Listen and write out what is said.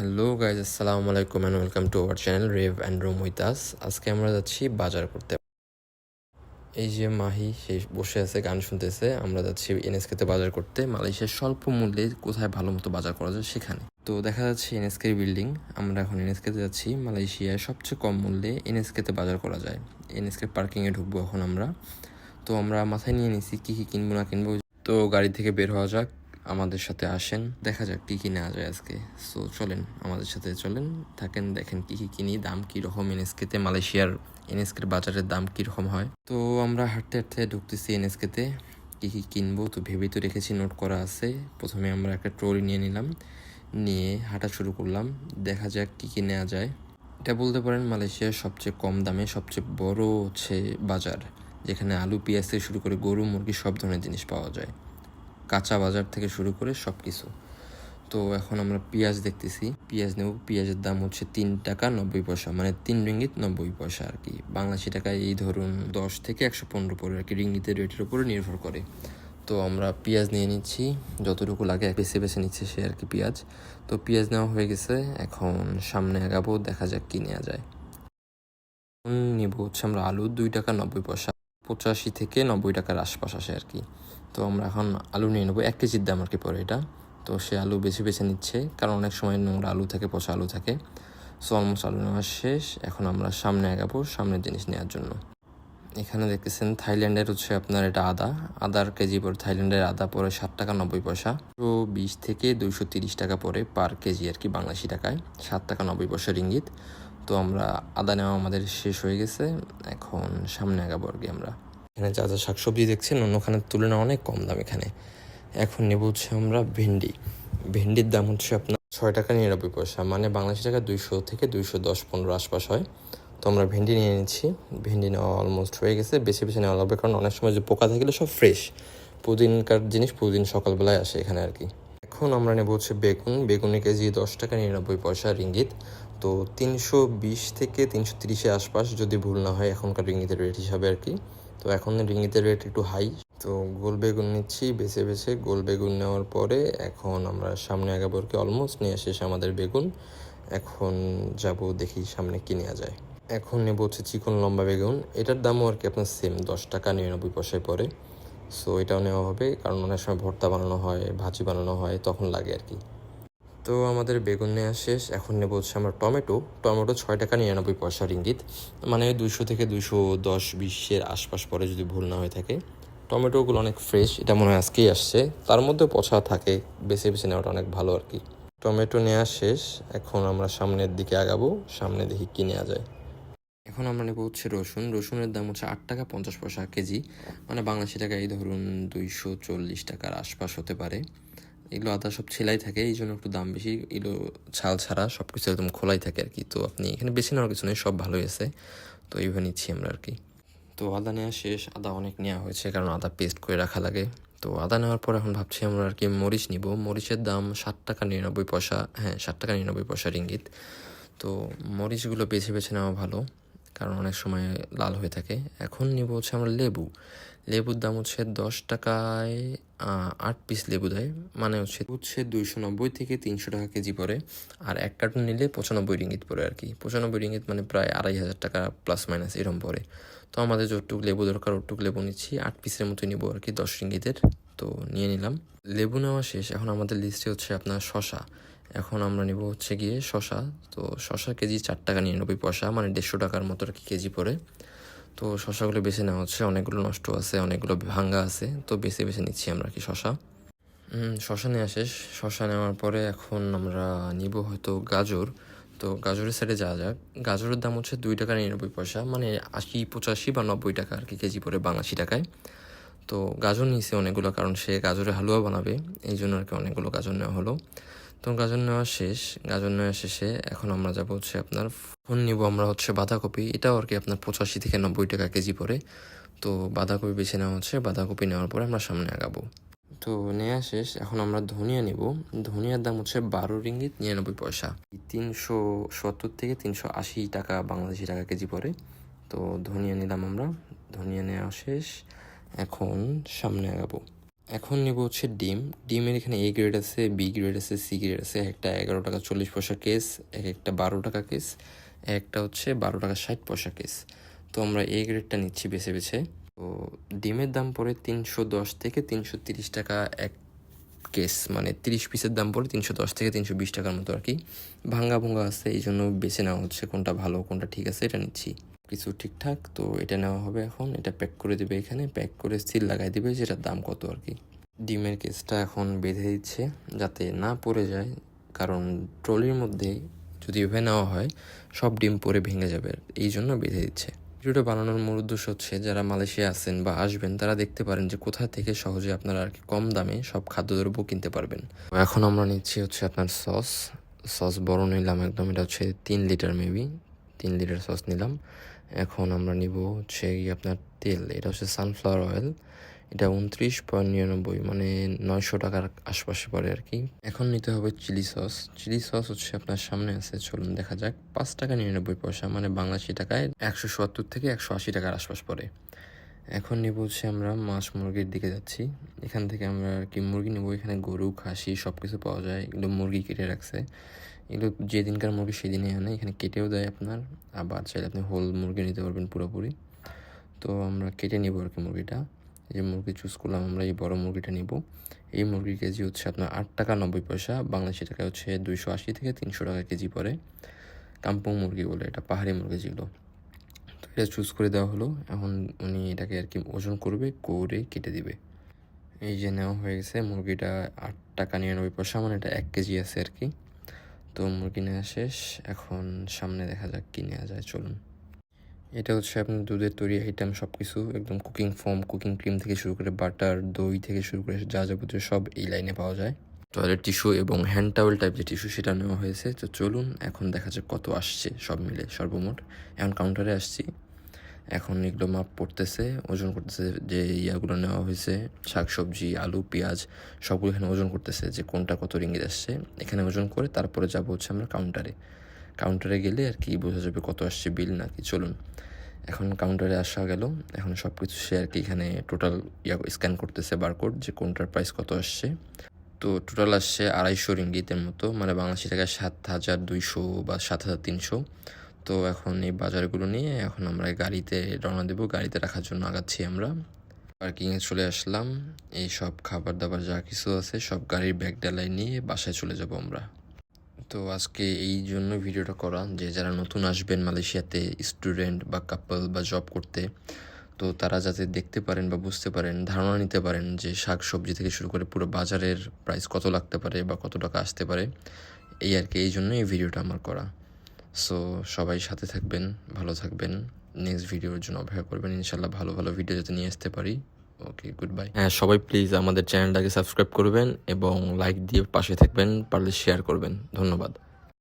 Hello guys আসসালামু আলাইকুম and welcome to our channel rev and room with us আজকে আমরা যাচ্ছি বাজার করতে। এই যে মাহি, সে বসে আছে, গান শুনতেছে। আমরা যাচ্ছি এনএসকেতে বাজার করতে। মালয়েশিয়ার স্বল্প মূল্যে কোথায় ভালো মতো বাজার করা যায় সেখানে। তো দেখা যাচ্ছে এনএসকের বিল্ডিং আমরা এখন এনএসকেতে যাচ্ছি। মালয়েশিয়ায় সবচেয়ে কম মূল্যে এনএসকেতে বাজার করা যায়। এনএসকে পার্কিংয়ে ঢুকবো এখন আমরা। তো আমরা মাথায় নিয়ে নিছি কী কী কিনবো না কিনবো। তো গাড়ি থেকে বের হওয়া যাক। আমাদের সাথে আসেন। দেখা যাক কী কী নেওয়া যায় আজকে। সো চলেন, আমাদের সাথে চলেন। থাকেন, দেখেন কী কী কিনি। দাম কী রকম এনএসকেতে মালয়েশিয়ার এনএসকের বাজারের দাম কী রকম হয়? তো, আমরা হাঁটতে হাঁটতে ঢুকতেছি এনএসকেতে কী কী কিনবো? তো, ভেবেই তো রেখেছি নোট করা আছে। প্রথমে আমরা একটা ট্রলি নিয়ে নিলাম। নিয়ে হাঁটা শুরু করলাম। দেখা যাক কী কী নেওয়া যায়। এটা বলতে পারেন, মালয়েশিয়ার সবচেয়ে কম দামে সবচেয়ে বড় হচ্ছে বাজার। যেখানে আলু, পেঁয়াজ থেকে শুরু করে গরু, মুরগি সব ধরনের জিনিস পাওয়া যায়। কাঁচা বাজার থেকে শুরু করে সব কিছু তো এখন আমরা পেঁয়াজ দেখতেছি। পেঁয়াজ নেব। পেঁয়াজের দাম হচ্ছে তিন টাকা নব্বই পয়সা মানে তিন রিঙ্গিত নব্বই পয়সা আর কি। বাংলাদেশি টাকায় এই ধরুন দশ থেকে একশো পনেরো পরে আর কি রিঙ্গিতের রেটের উপরে নির্ভর করে। তো আমরা পেঁয়াজ নিয়ে নিচ্ছি। যতটুকু লাগে বেছে বেছে নিচ্ছে সে আর কি পেঁয়াজ। তো পেঁয়াজ নেওয়া হয়ে গেছে। এখন সামনে আগাবো, দেখা যাক কী নেওয়া যায়। নিব হচ্ছে আমরা আলু, দুই টাকা নব্বই পয়সা। পঁচাশি থেকে নব্বই টাকার আশপাশ আসে আর কি। তো আমরা এখন আলু নিয়ে নেব। এক কেজির দাম আর কি পরে এটা। তো সে আলু বেছে বেছে নিচ্ছে। কারণ অনেক সময় নোংরা আলু থাকে, পচা আলু থাকে। সো অলমোস্ট আলু নেওয়া শেষ। এখন আমরা সামনে আগাবো, সামনের জিনিস নেওয়ার জন্য। এখানে দেখতেছেন থাইল্যান্ডের হচ্ছে আপনার এটা আদা। আদার কেজি পরে থাইল্যান্ডের আদা পরে ষাট টাকা নব্বই পয়সা। তো বিশ থেকে দুইশো তিরিশ টাকা পরে পার কেজি আর কি বাংলাদেশি টাকায়। ষাট টাকা নব্বই পয়সা রিঙ্গিত তো আমরা আদা নেওয়া আমাদের শেষ হয়ে গেছে। এখন সামনে আগাবো আর কি আমরা। এখানে যা যা শাকসবজি দেখছেন অন্যখানের তুলনায় অনেক কম দাম এখানে। এখন নেব হচ্ছে আমরা ভেন্ডি। ভেন্ডির দাম হচ্ছে আপনার ছয় টাকা নিরানব্বই পয়সা মানে বাংলাদেশি টাকা দুইশো থেকে দুইশো দশ পনেরো আশপাশ হয়। তো আমরা ভেন্ডি নিয়ে নিচ্ছি। ভেন্ডি নেওয়া অলমোস্ট হয়ে গেছে, বেশি বেশি নেওয়া লাগবে, কারণ অনেক সময় যে পোকা থাকলে সব ফ্রেশ প্রতিদিনকার জিনিস প্রতিদিন সকালবেলায় আসে এখানে আর কি। এখন আমরা নেব হচ্ছে বেগুন। বেগুনের কেজি দশ টাকা নিরানব্বই পয়সা রিঙ্গিত। তো তিনশো বিশ থেকে তিনশো তিরিশের আশপাশ যদি ভুল না হয়, এখনকার রিঙ্গিতের রেট হিসাবে আর কি। তো এখন রিঙ্গিতের রেট একটু হাই তো গোল বেগুন নিচ্ছি, বেছে বেছে গোল বেগুন নেওয়ার পরে এখন আমরা সামনে আগাবো আর কি অলমোস্ট নিয়ে শেষ আমাদের বেগুন। এখন যাব দেখি সামনে কি নেওয়া যায়। এখন নেব হচ্ছে চিকন লম্বা বেগুন। এটার দামও আর কি আপনার সেম দশ টাকা নিরানব্বই পয়সায় পড়ে। সো এটাও নেওয়া হবে, কারণ অনেক সময় ভর্তা বানানো হয়, ভাজি বানানো হয়, তখন লাগে আর কি। তো আমাদের বেগুন নেওয়া শেষ। এখন নেব হচ্ছে আমরা টমেটো। টমেটো ছয় টাকা নিরানব্বই পয়সা ইঙ্গিত। মানে দুশো থেকে দুশো দশ বিশের আশপাশ পরে যদি ভুল না হয়ে থাকে। টমেটোগুলো অনেক ফ্রেশ, এটা মনে হয় আজকেই আসছে। তার মধ্যে পচা থাকে, বেছে বেছে নেওয়াটা অনেক ভালো আর কি। টমেটো নেওয়া শেষ, এখন আমরা সামনের দিকে আগাবো, সামনে দেখি কী নেওয়া যায়। এখন আমরা নেব হচ্ছে রসুন। রসুনের দাম হচ্ছে আট টাকা পঞ্চাশ পয়সা কেজি। মানে বাংলাদেশি টাকা এই ধরুন দুইশো চল্লিশ টাকার আশপাশ হতে পারে। এগুলো আদা সব ছেলাই থাকে এই জন্য একটু দাম বেশি। এগুলো ছাল ছাড়া সব কিছু একদম খোলাই থাকে আর কি। তো আপনি এখানে বেশি নেওয়ার কিছু নেই, সব ভালোই আছে। তো এইভাবে নিচ্ছি আমরা আর কি। তো আদা নেওয়া শেষ, আদা অনেক নেওয়া হয়েছে কারণ আদা পেস্ট করে রাখা লাগে। তো আদা নেওয়ার পর এখন ভাবছি আমরা আর কি মরিচ নিব। মরিচের দাম ষাট টাকা নিরানব্বই পয়সা হ্যাঁ ষাট টাকা নিরানব্বই পয়সা রিঙ্গিত তো মরিচগুলো বেছে বেছে নেওয়া ভালো। কারণ অনেক সময় লাল হয়ে থাকে। এখন নিব হচ্ছে আমরা লেবু। লেবুর দাম হচ্ছে দশ টাকায় আট পিস লেবু দেয়। মানে হচ্ছে হচ্ছে দুইশো নব্বই থেকে তিনশো টাকা কেজি পড়ে। আর এক কার্টুন নিলে পঁচানব্বই রিঙ্গিত পড়ে আর কি। পঁচানব্বই রিঙ্গিত মানে প্রায় আড়াই হাজার টাকা প্লাস মাইনাস এরম পড়ে। তো আমাদের যতটুকু লেবু দরকার, ওটুকু লেবু নিচ্ছি। আট পিসের মতো নিবো আর কি, দশ রিঙ্গিতের। তো নিয়ে নিলাম। লেবু নেওয়া শেষ। এখন আমাদের লিস্টে হচ্ছে আপনার শশা। এখন আমরা নিব হচ্ছে গিয়ে শশা। তো শশা কেজি চার টাকা নিরানব্বই পয়সা মানে দেড়শো টাকার মতো আর কি কেজি পড়ে। তো শশাগুলো বেছে নেওয়া হচ্ছে। অনেকগুলো নষ্ট আছে, অনেকগুলো ভাঙ্গা আছে। তো বেছে বেছে নিচ্ছি আমরা কি শশা। শশা নেওয়া শেষ। শশা নেওয়ার পরে এখন আমরা নিব হয়তো গাজর। তো গাজরের সাইডে যাওয়া যাক। গাজরের দাম হচ্ছে দুই টাকা নিরানব্বই পয়সা মানে আশি, পঁচাশি বা নব্বই টাকা আর কি কেজি পড়ে বাংলাদেশি টাকায়। তো গাজর নিয়েছে অনেকগুলো, কারণ সে গাজরের হালুয়া বানাবে, এই জন্য আর কি অনেকগুলো গাজর নেওয়া হলো। তো গাজর নেওয়া শেষ, গাজর নেওয়া শেষে এখন আমরা যাব হচ্ছে আপনার ফোন নিব আমরা হচ্ছে বাঁধাকপি। এটাও আর কি আপনার পঁচাশি থেকে নব্বই টাকা কেজি পড়ে। তো বাঁধাকপি বেছে নেওয়া হচ্ছে, বাঁধাকপি নেওয়ার পরে আমরা সামনে আগাবো। তো নেওয়া শেষ, এখন আমরা ধনিয়া নিব। ধনিয়ার দাম হচ্ছে বারো রিঙ্গিত নিরানব্বই পয়সা। তিনশো সত্তর থেকে তিনশো আশি টাকা, বাংলাদেশি টাকা কেজি পড়ে। তো ধনিয়া নিলাম আমরা, ধনিয়া নেওয়া শেষ। এখন সামনে আগাবো। এখন নিব হচ্ছে ডিম। ডিমের এখানে এ গ্রেড আছে বি গ্রেড আছে সি গ্রেড আছে। একটা এগারো টাকা চল্লিশ পয়সা কেস এক একটা বারো টাকা কেস একটা হচ্ছে বারো টাকা ষাট পয়সা কেস তো আমরা এ গ্রেডটা নিচ্ছি বেছে বেছে। তো ডিমের দাম পড়ে তিনশো দশ থেকে তিনশো তিরিশ টাকা এক কেস মানে তিরিশ পিসের দাম পড়ে তিনশো দশ থেকে তিনশো বিশ টাকার মতো আর কি। ভাঙ্গা ভুঙ্গা আছে এই জন্য বেছে নেওয়া হচ্ছে কোনটা ভালো, কোনটা ঠিক আছে, এটা নিচ্ছি। কিছু ঠিকঠাক, তো এটা নেওয়া হবে এখন। এটা প্যাক করে দেবে এখানে প্যাক করে সিল লাগাই দেবে, যেটার দাম কত আর কি। ডিমের কেসটা এখন বেঁধে দিচ্ছে যাতে না পড়ে যায়, কারণ ট্রলির মধ্যে যদি এভাবে নেওয়া হয়, সব ডিম পরে ভেঙে যাবে, এই জন্য বেঁধে দিচ্ছে। ভিডিওটা বানানোর মূল উদ্দেশ্য হচ্ছে, যারা মালয়েশিয়া আসেন বা আসবেন, তারা দেখতে পারেন যে কোথা থেকে সহজে আপনারা আর কি কম দামে সব খাদ্যদ্রব্য কিনতে পারবেন। এখন আমরা নিচ্ছি হচ্ছে আপনার সস। সস বড় নিলাম একদম, এটা হচ্ছে তিন লিটার মেবি, তিন লিটার সস নিলাম। এখন আমরা নিব হচ্ছে আপনার তেল, এটা হচ্ছে সানফ্লাওয়ার অয়েল এটা উনত্রিশ পয়েন্ট নিরানব্বই মানে নয়শো টাকার আশপাশে পড়ে আর কি। এখন নিতে হবে চিলি সস চিলি সস হচ্ছে আপনার সামনে আছে, চলুন দেখা যাক, পাঁচ টাকা নিরানব্বই পয়সা মানে বাংলাদেশি টাকায় একশো সত্তর থেকে একশো আশি টাকার আশপাশ পড়ে। এখন নিব হচ্ছে আমরা মাছ মুরগির দিকে যাচ্ছি, এখান থেকে আমরা আর কি মুরগি নেব, এখানে গরু, খাসি সব কিছু পাওয়া যায় এগুলো মুরগি কেটে রাখছে। এগুলো যেদিনকার মুরগি সেদিনে আনে এখানে কেটেও দেয় আপনার। আবার চাইলে আপনি হোল মুরগি নিতে পারবেন পুরোপুরি। তো আমরা কেটে নিব আর কি মুরগিটা। যে মুরগি চুজ করলাম, আমরা এই বড় মুরগিটা নিব। এই মুরগির কেজি হচ্ছে আপনার আট টাকা নব্বই পয়সা, বাংলাদেশি টাকা হচ্ছে দুইশো আশি থেকে তিনশো টাকা কেজি পরে কাম্পং মুরগি বলে, এটা পাহাড়ি মুরগি যেগুলো। তো এটা চুজ করে দেওয়া হলো। এখন উনি এটাকে আর কি ওজন করবে, করে কেটে দিবে। এই যে নেওয়া হয়ে গেছে মুরগিটা আট টাকা নিরানব্বই পয়সা মানে এটা এক কেজি আছে আর কি। তো মুরগি নেওয়া শেষ। এখন সামনে দেখা যাক কী নেওয়া যায়, চলুন। এটা হচ্ছে আপনার দুধের তৈরি আইটেম সব কিছু একদম কুকিং ফোম কুকিং ক্রিম থেকে শুরু করে বাটার দই থেকে শুরু করে যা যাবতীয় সব এই লাইনে পাওয়া যায়। টয়লেট টিস্যু এবং হ্যান্ড টাওয়েল টাইপ যে টিস্যু সেটা নেওয়া হয়েছে। তো চলুন, এখন দেখা যাক কত আসছে সব মিলে, সর্বমোট। এখন কাউন্টারে আসছি। এখন এগুলো মাপ পড়তেছে, ওজন করতেছে, যে ইয়াগুলো নেওয়া হয়েছে, শাকসবজি, আলু, পেঁয়াজ, সবগুলো এখানে ওজন করতেছে, যে কোনটা কত রিঙ্গিত আসছে। এখানে ওজন করে তারপরে যাব হচ্ছে আমরা কাউন্টারে কাউন্টারে গেলে আর কি বোঝা যাবে কত আসছে বিল নাকি, চলুন। এখন কাউন্টারে আসা গেল, এখন সব কিছু সে আর কি এখানে টোটাল ইয়া স্ক্যান করতেছে বারকোড যে কোনটার প্রাইস কত আসছে। তো টোটাল আসছে আড়াইশো রিঙ্গিতের মতো মানে বাংলাদেশি টাকায় সাত হাজার দুইশো বা সাত হাজার তিনশো। তো এখন এই বাজারগুলো নিয়ে এখন আমরা গাড়িতে রওনা দেবো। গাড়িতে রাখার জন্য আগাচ্ছি আমরা। পার্কিংয়ে চলে আসলাম। এই সব খাবার দাবার যা কিছু আছে সব গাড়ির ব্যাগ ডালায় নিয়ে বাসায় চলে যাব আমরা। তো আজকে এই জন্য ভিডিওটা করা যে যারা নতুন আসবেন মালয়েশিয়াতে স্টুডেন্ট বা কাপল বা জব করতে, তো তারা যাতে দেখতে পারেন বা বুঝতে পারেন, ধারণা নিতে পারেন যে শাক সবজি থেকে শুরু করে পুরো বাজারের প্রাইস কত লাগতে পারে বা কত টাকা আসতে পারে, এই আর কি। এই জন্য এই ভিডিওটা আমার করা। সো সবাই সাথে থাকবেন, ভালো থাকবেন। নেক্সট ভিডিওর জন্য অপেক্ষা করবেন। ইনশাল্লাহ ভালো ভালো ভিডিও যাতে নিয়ে আসতে পারি। ওকে গুড বাই হ্যাঁ সবাই প্লিজ আমাদের চ্যানেলটাকে সাবস্ক্রাইব করবেন এবং লাইক দিয়ে পাশে থাকবেন, পারলে শেয়ার করবেন। ধন্যবাদ।